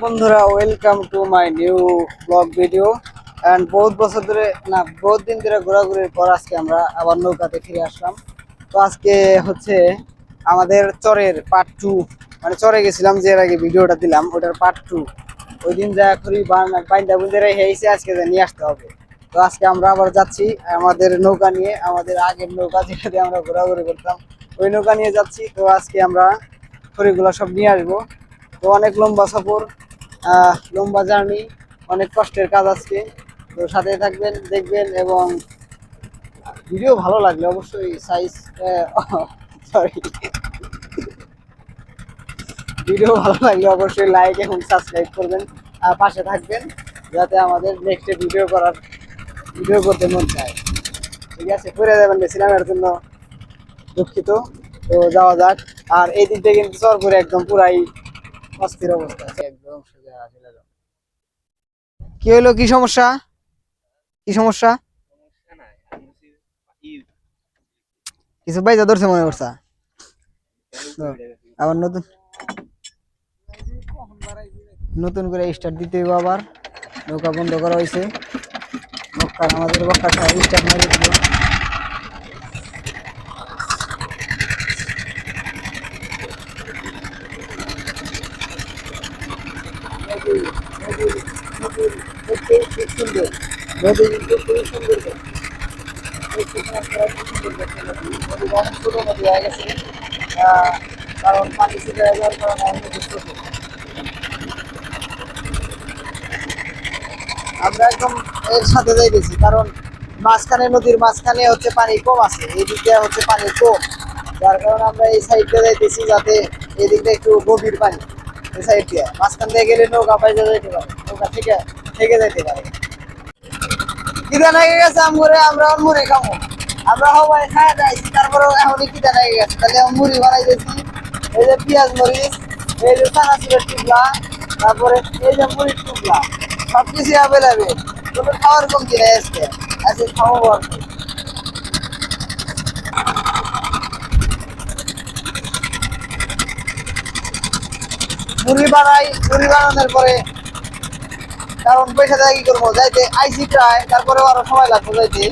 বন্ধুরা welcome to my new blog video and বহুত বছর ধরে, না, বহুত দিন ধরে ঘোরাঘুরির পর আজকে আমরা আবার নৌকাতে ফিরে আসলাম। তো আজকে হচ্ছে আমাদের চরের পার্ট টু মানে চরে গেছিলাম যে এর আগে ভিডিওটা দিলাম, ওটার পার্ট টু ওই দিন যা করি বাইন্দা বুঝে হয়েছে আজকে যা নিয়ে আসতে হবে। তো আজকে আমরা আবার যাচ্ছি আমাদের নৌকা নিয়ে, আমাদের আগের নৌকা যেটা দিয়ে আমরা ঘোরাঘুরি করতাম, ওই নৌকা নিয়ে যাচ্ছি। তো আজকে আমরা খড়িগুলো সব নিয়ে আসব। তো অনেক লম্বা সফর লম্বা জার্নি, অনেক কষ্টের কাজ আজকে। তো সাথে থাকবেন, দেখবেন এবং ভিডিও ভালো লাগলে অবশ্যই সাইজ সরি ভিডিও ভালো লাগলে অবশ্যই লাইক এবং সাবস্ক্রাইব করবেন, আর পাশে থাকবেন, যাতে আমাদের নেক্সট ভিডিও করার ভিডিও করতে মন চায়। ঠিক আছে করে যাবেন সিনেমার জন্য দুঃখিত। তো যাওয়া যাক, আর এই দিক থেকে কিন্তু সরপুরে একদম পুরাই অস্থির অবস্থা। কি হলো কি সমস্যা? কি সমস্যা? কিছু বাইজা ধরছে মনে করছা। আবার নতুন নতুন করে স্টার্ট দিতে হইব আবার। নৌকা বন্ধ করা হয়েছে আমাদের বক্কার স্টার্ট মেরে ছিটে যাওয়ার কারণে অন্য কিছু আমরা একদম এর সাথে যাইতেছি, কারণ মাঝখানে নদীর মাঝখানে হচ্ছে পানি কম আছে এই হচ্ছে পানি কম। যার কারণে আমরা এই সাইড দিয়ে যাইতেছি যাতে এই দিকটা একটু গভীর পানি, এই সাইড দিয়ে। মাঝখান দিয়ে গেলে নৌকা পাইতে যাইতে পারে। নৌকা থেকে গেছে? আমরা মুড়ি খাব আমরা সবাই যাইছি তারপরে গেছে? তাহলে মুড়ি বানাই দিয়েছি। এই যে পেঁয়াজ মরিচ, এই যে টুকরা তারপরে এই যে মুড়ির টুকরা সব কিছু অ্যাভেলেবেল খাওয়ার কমতি নেই আজকে। আজকে খাব। মুড়ি বানাই, মুড়ি বানানোর পরে কারণ পয়সা দেয় কি করব? যাইতে আইসি প্রায় তারপরে আরও সময় লাগবে যাইতে।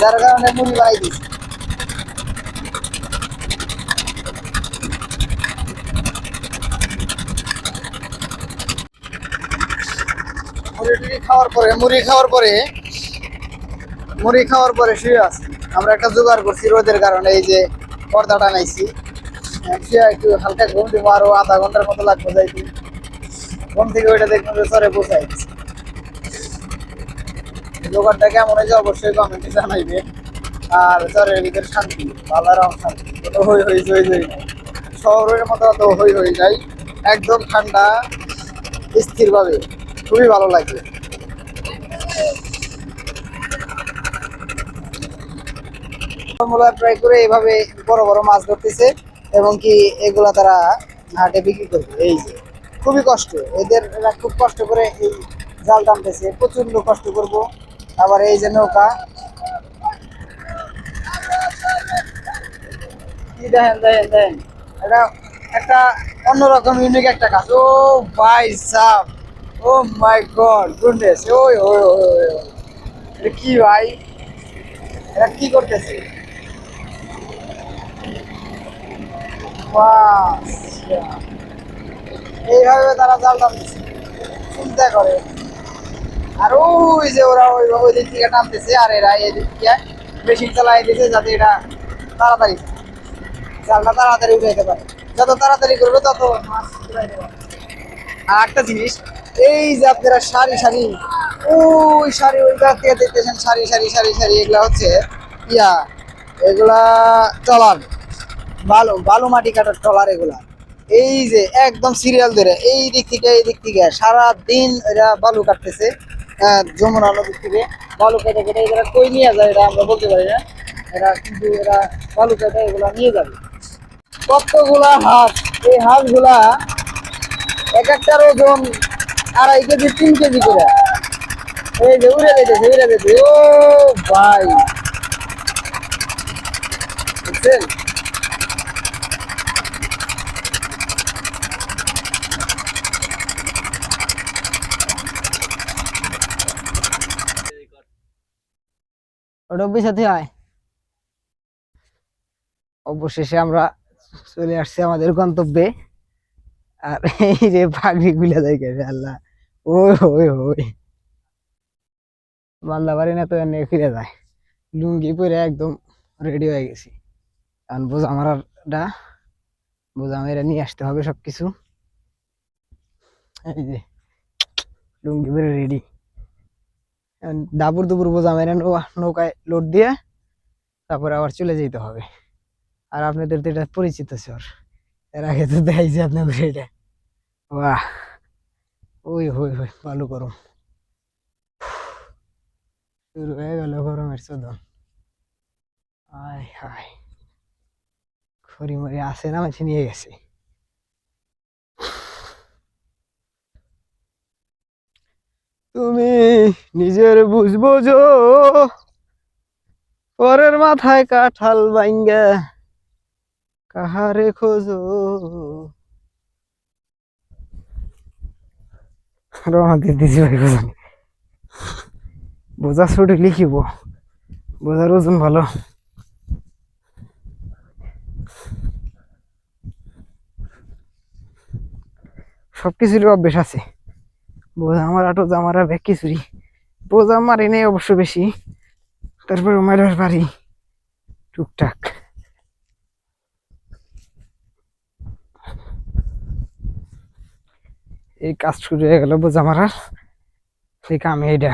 যার কারণে মুড়ি বানাই দিছি মুড়ি খাওয়ার পরে, মুড়ি খাওয়ার পরে, মুড়ি খাওয়ার পরে শুয়ে আছি। আমরা একটা জোগাড় করছি রোদের কারণে, এই যে পর্দাটা নাইছি শুয়ে একটু হালকা ঘুম দিব, আরও আধা ঘণ্টার মতো লাগবে যাইতে। ঘুম থেকে ওইটা দেখবেন যে সরে বসাই জোগাড়টা কেমন হয়েছে অবশ্যই কমেন্টে জানাইবে। আর চরের ভিতরে শান্তি রকম শান্তি কোনো হই হই জই শহরের মতো অত হই হই নাই, একদম ঠান্ডা, স্থিরভাবে। খুবই ভালো লাগে ট্রাই করে এইভাবে বড় বড় মাছ ধরতেছে এবং কি এগুলা তারা হাটে বিক্রি করবে। এই যে, খুবই কষ্ট। এদের খুব কষ্ট করে এই জাল টানতেছে। প্রচণ্ড কষ্ট করব। আবার এই যে নৌকা। কি দেখেন দেখেন দেখেন। এটা একটা অন্যরকম ইউনিক একটা কাজ ও ভাই সাপ ও মাই গড গুডনেস ওই ওই ওই ওই ওই। এটা কি ভাই? এটা কি করতেছে? এইভাবে তারা জাল টানতেছে চিন্তা করে। আর ওই যে ওরা ওই ওই দিক থেকে টানতেছে আর এরা এই দিক মেশিন চালাই দিতেছে যাতে এটা তাড়াতাড়ি জালটা তাড়াতাড়ি উঠাইতে পারে। যত তাড়াতাড়ি করবে তত মাছ আর একটা জিনিস, এই যে আপনারা সারি সারি, ওই সারি ওই গাছ দেখতেছেন সারি সারি সারি সারি, এগুলা হচ্ছে ইয়া, এগুলা ট্রলার, বালু বালু মাটি কাটার ট্রলার এগুলা। এই যে একদম সিরিয়াল ধরে, এই দিক থেকে এই দিক থেকে সারা দিন এরা বালু কাটতেছে। যমুনা নদীর থেকে বালু কেটে কেটে এরা কই নিয়ে যায় এটা আমরা বলতে পারি না। এরা কিন্তু এরা বালু কেটে এগুলা নিয়ে যাবে। কতগুলা হাঁস, এই হাঁসগুলা এক একটার ওজন আড়াই কেজি, তিন কেজি করে। এই যে উড়ে যেতেছে, উড়ে যেতে ও ভাই। বুঝছেন? ওটা হয়? অবশেষে আমরা চলে আসছি আমাদের গন্তব্যে। আর এই যে পাগড়ি গুলা দেখে আল্লাহ ওই ওই ওই। বাড়ি না তো এনে ফিরে যায়। লুঙ্গি পরে একদম রেডি হয়ে গেছি। কারণ বোঝা মারাটা বোঝা মেরে নিয়ে আসতে হবে সবকিছু। এই যে, লুঙ্গি পরে রেডি দাবুর দুপুর বোঝা মেরে নৌকায় লোড দিয়ে তারপরে আবার চলে যেতে হবে। আর আপনাদের তো এটা পরিচিত স্যার এর আগে তো দেখাইছি আপনাদের এটা। বাহ! ওই হই হই ভালো গরম। শুরু হয়ে গেল গরমের চোদন। আয়, হায়। খড়ি মরি আসে না মাঝে নিয়ে গেছে? তুমি নিজের বুঝব যো পরের মাথায় কাঁঠাল বাইঙ্গা কাহারে খোঁজো? বোঝা ছুটি লিখিব। বোঝার ওজন ভালো। সব কিছুরই অভ্যেস আছে। বোঝা আটো জামারা ব্যাগ চুরি। বোঝা মারি নেই অবশ্য বেশি। তারপরে মারার বাড়ি। টুকটাক। এই কাজ শুরু হয়ে গেল বোঝা সেই কামে এটা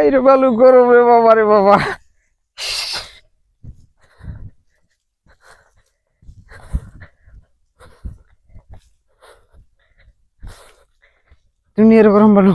এই রে বালু গরম রে বাবা রে বাবা। দুনিয়ার গরম বালু।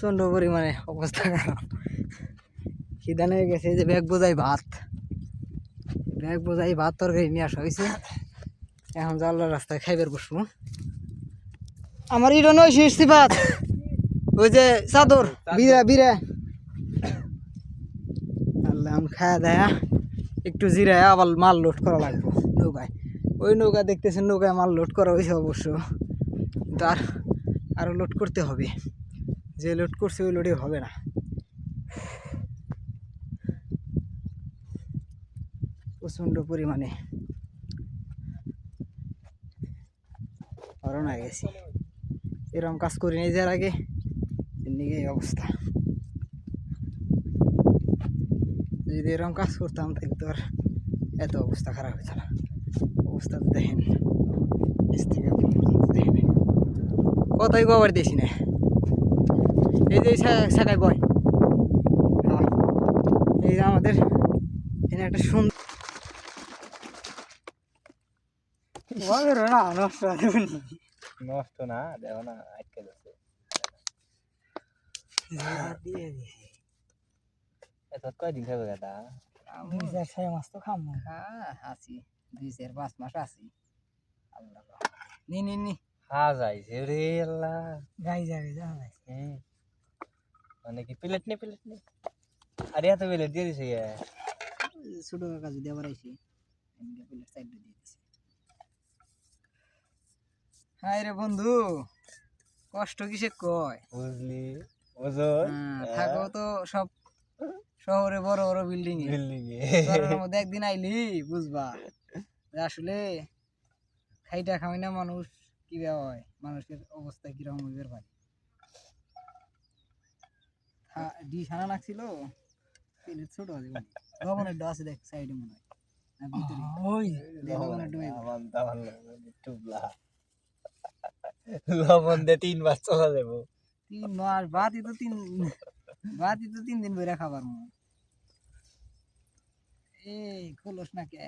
প্রচণ্ড পরিমাণে অবস্থা খারাপ। খিদানে গেছে যে ব্যাগ বোঝাই ভাত। ব্যাগ বোঝাই ভাত তরকারি নিয়ে আসা হয়েছে এখন জানলা রাস্তায় খাইবার বসবো। আমার ইডো নয় শেষ ভাত ওই যে চাদর বিরা বিরা আল্লাহ আমি খায়া দেয়া একটু জিরায় আবার মাল লোড করা লাগবে। নৌকায়। ওই নৌকা দেখতেছেন নৌকায় মাল লোড করা হয়েছে অবশ্য। কিন্তু আর আরও লোড করতে হবে। যে লোড করছে, ওই লোডে হবে না। প্রচণ্ড পরিমাণে। হয়ে গেছি। এরকম কাজ করি নাই যার আগে এদিকে এই অবস্থা। যদি এরকম কাজ করতাম, তাহলে তো আর এত অবস্থা খারাপ হতো না। অবস্থা দেখেন কথাই কবার দিয়েছি না। এই যে শাখায় বয় হ্যাঁ। এই যে আমাদের এখানে একটা সুন্দর না নষ্ট নষ্ট না দেখো না আটকে যাচ্ছে। কয়দিন খাবে দাদা দুই চার ছয় মাস তো খামো হ্যাঁ আছি। দুই চার পাঁচ মাস আছি। নি নি নি। খা যাইছে রে আল্লাহ। যাবে যা মানে কি প্লেট নে প্লেট নে আরে এত প্লেট দিয়ে দিছে। ছোট কাকা যদি আবার আইসি প্লেট সাইড দিয়ে দিছি হাই রে বন্ধু কষ্ট কিসে কয়? বুঝলি ওজন হ্যাঁ, থাকো তো সব শহরে বড় বড় বিল্ডিং এ বিল্ডিং এ শহরের মধ্যে একদিন আইলি বুঝবা? আসলে খাইটা খাওয়াই না মানুষ কি হয়? মানুষের অবস্থা কীরকম হইবার পারে? ডি সানা নাকছিল প্লেট ছোট আছে। লবণের ডো আছে দেখ সাইডে মনে হয়। না ভিতরে। ওই। লবণের ডো টুবলা। লবণ দিয়ে তিনবার চলা যাব। তিন মাস বাতি তো তিন বাতি তো তিন দিন বইরা খাবার মো এই খোলস না কে?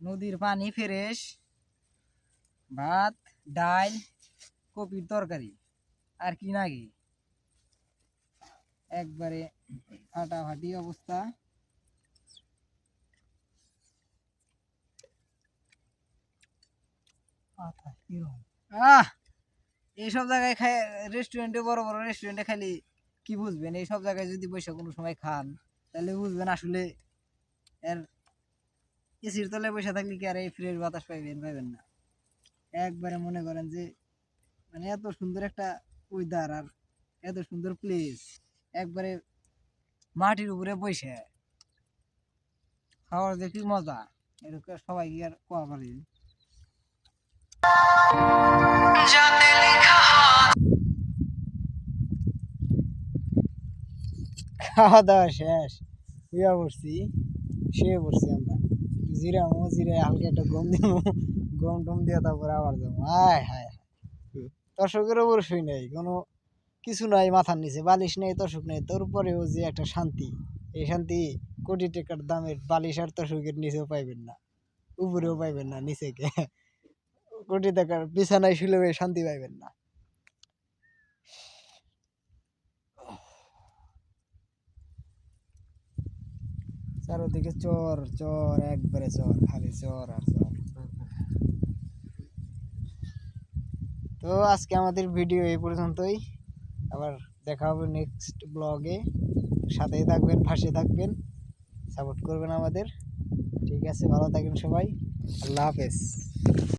নদীর পানি ফ্রেশ। ভাত ডাল কপির তরকারি। আর কি না নাকি একবারে ফাটাফাটি অবস্থা। আহ! এইসব জায়গায় খাই রেস্টুরেন্টে বড় বড় রেস্টুরেন্টে খালি কি বুঝবেন? এইসব জায়গায় যদি বসে কোনো সময় খান তাহলে বুঝবেন আসলে এর এসির তলায় বসে থাকলে কি আর এই ফ্রেশ বাতাস পাইবেন পাইবেন না। একবারে মনে করেন যে মানে এত সুন্দর একটা ওয়েদার আর এত সুন্দর প্লেস একবারে মাটির উপরে বসে। খাওয়ার যে কি মজা এটা সবাই আর কোয়া পারে খাওয়া দাওয়া শেষ শুয়ে পড়ছি শুয়ে পড়ছি আমরা। জিরা মো জিরে হালকা একটা গম দিব গম টম দিয়ে তারপরে আবার যাব হায় হায়। দর্শকের ওপর শুই নাই কোনো কিছু নাই মাথার নিচে, বালিশ নেই তর্শক নেই। তোর উপরেও যে একটা শান্তি, এই শান্তি কোটি টাকার দামের বালিশ আর তর্শকের নিচেও পাইবেন না। উপরেও পাইবেন না নিচে কোটি টাকার বিছানায় এই শান্তি পাইবেন না। চারোদিকে চর চর, একবারে চর, খালি চর আর চর। তো আজকে আমাদের ভিডিও এই পর্যন্তই। আবার দেখা হবে নেক্সট ব্লগে সাথে থাকবেন, পাশে থাকবেন। সাপোর্ট করবেন আমাদের। ঠিক আছে, ভালো থাকবেন সবাই। আল্লাহ হাফেজ।